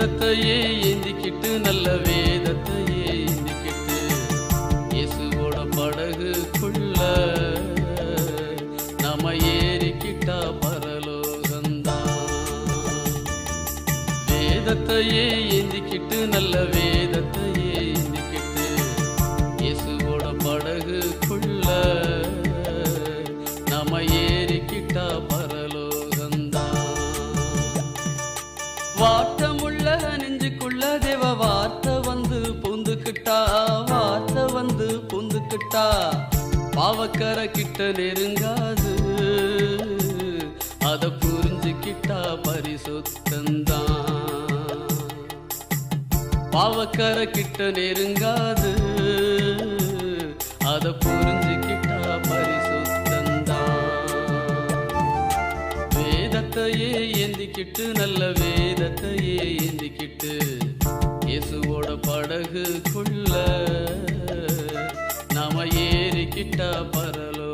வேதத்தையே ஏந்திக்கிட்டு நல்ல வேதத்தையே ஏந்திக்கிட்டு இயேசுவோட படகுக்குள்ள நாம ஏறிக்கிட்டா பரலோகந்தான் வேதத்தையே ஏந்திக்கிட்டு நல்ல வேதத்தையே பாவக்கரை கிட்ட நெருங்காது அத புரிஞ்சுக்கிட்டா பரிசுத்தந்தான். பாவக்கரை கிட்ட நெருங்காது அத புரிஞ்சுக்கிட்டா பரிசுத்தந்தான். வேதத்தையே ஏந்திக்கிட்டு நல்ல வேதத்தையே ஏந்திக்கிட்டு இயேசுவோட படகுக்குள்ள நாம ஏறிக்கிட்டா பரலோகந்தான்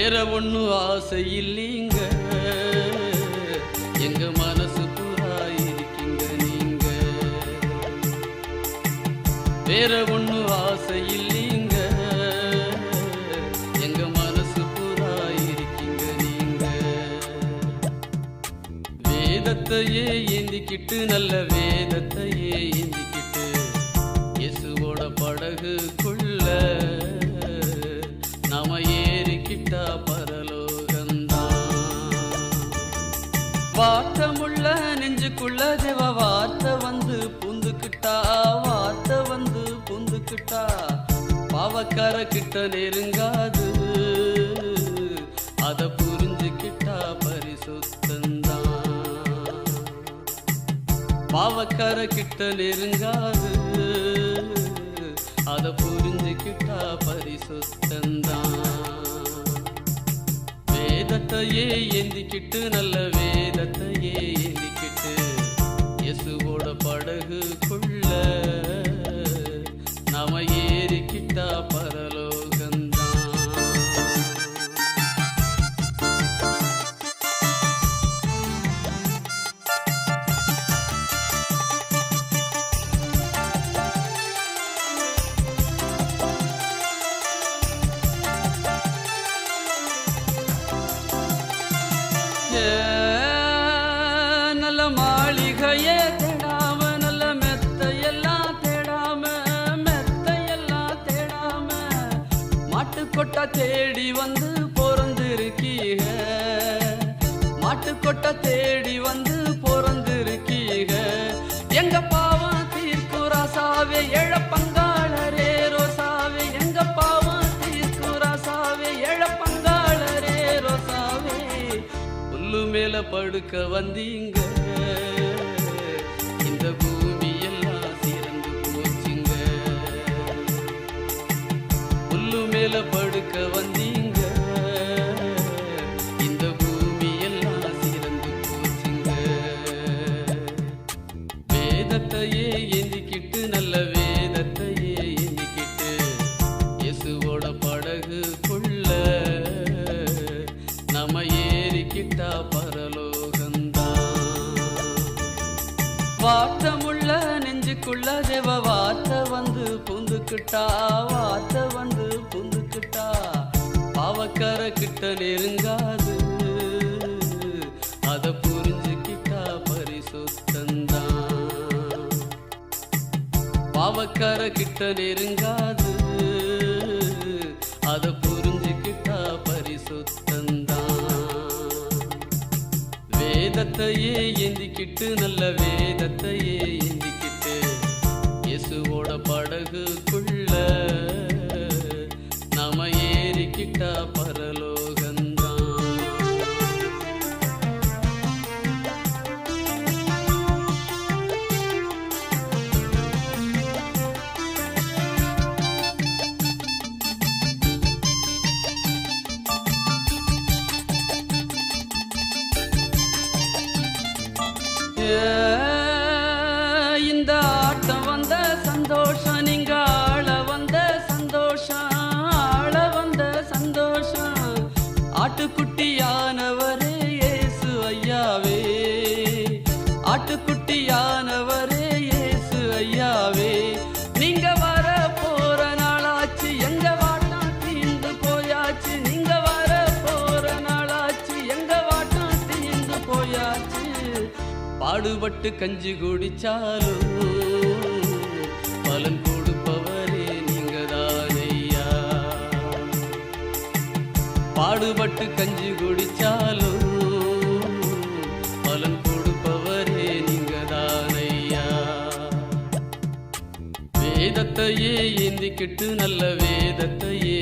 வேற ஒண்ணு ஆசை இல்லைங்க எங்க மனசு பூரா நீங்க. வேற ஒண்ணு ஆசை இல்லைங்க எங்க மனசு பூரா நீங்க. வேதத்தையே ஏந்திக்கிட்டு நல்ல வேதத்தையே ஏந்திக்கிட்டு இயேசுவோட படகு வாட்டமுள்ள நெஞ்சுக்குள்ள தேவ வார்த்தை வந்து பூந்துக்கிட்டா வார்த்தை வந்து பூந்துக்கிட்டா பாவக்கார கிட்ட நெருங்காது. அத புரிஞ்சுக்கிட்டா பரிசுத்தந்தான். பாவக்கார கிட்ட நெருங்காது. அத புரிஞ்சுக்கிட்டா பரிசுத்தந்தான். வேதத்தையே எந்திக்கிட்டு நல்ல வேதத்தையே ஏந்திக்கிட்டு மாட்டுக்கொட்டை தேடி வந்து பிறந்திருக்கீக மாட்டுக்கொட்டை தேடி வந்து பிறந்திருக்கீக எங்க பாவம் தீர்க்கு ராசாவே எழ பங்காளரே ரோசாவே. எங்க பாவம் தீர்க்கு ராசாவே எழ பங்காளரே ரோசாவே. புல்லு மேல படுக்க வந்தீங்க. படகு கொள்ள நாம ஏறிக்கிட்டா பரலோகந்தான் வாட்டமுள்ள நெஞ்சுக்குள்ள தேவ வார்த்தை வந்து பூந்துக்கிட்டா வார்த்தை வந்து பூந்துக்கிட்டா பாவக்கார கிட்ட நெருங்காது அத புரிஞ்சுக்கிட்டா பரிசுத்தந்தான். பாவக்கார கிட்ட நெருங்காது அத புரிஞ்சுக்கிட்டா பரிசுத்தந்தான். வேதத்தையே எந்திக்கிட்டு நல்ல வேதத்தையே எந்திக்கிட்டு இயேசுவோட படகுக்குள்ள நாம ஏறிக்கிட்டா பரலோ yeah. பாடுபட்டு கஞ்சி குடிச்சாலும் பலன் கொடுப்பவரே நீங்க தானையா பாடுபட்டு கஞ்சி குடிச்சாலும் பலன் கொடுப்பவரே நீங்க தானையா வேதத்தையே ஏந்திக்கிட்டு நல்ல வேதத்தையே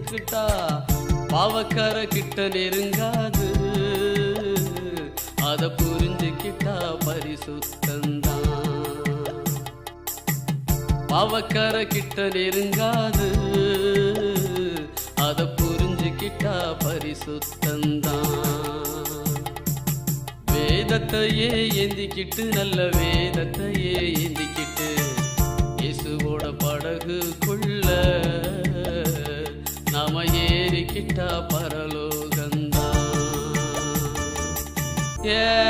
பூந்துக்கிட்டா பாவக்கார கிட்ட நெருங்காது. அத புரிஞ்சுக்கிட்டா பரிசுத்தந்தான். பாவக்கார கிட்ட நெருங்காது. அத புரிஞ்சுக்கிட்டா பரிசுத்தந்தான். வேதத்தையே ஏந்திக்கிட்டு நல்ல வேதத்தையே ஏந்திக்கிட்டு இயேசுவோட படகுக்குள்ள ఇట్ట పరలో గంగా ఏ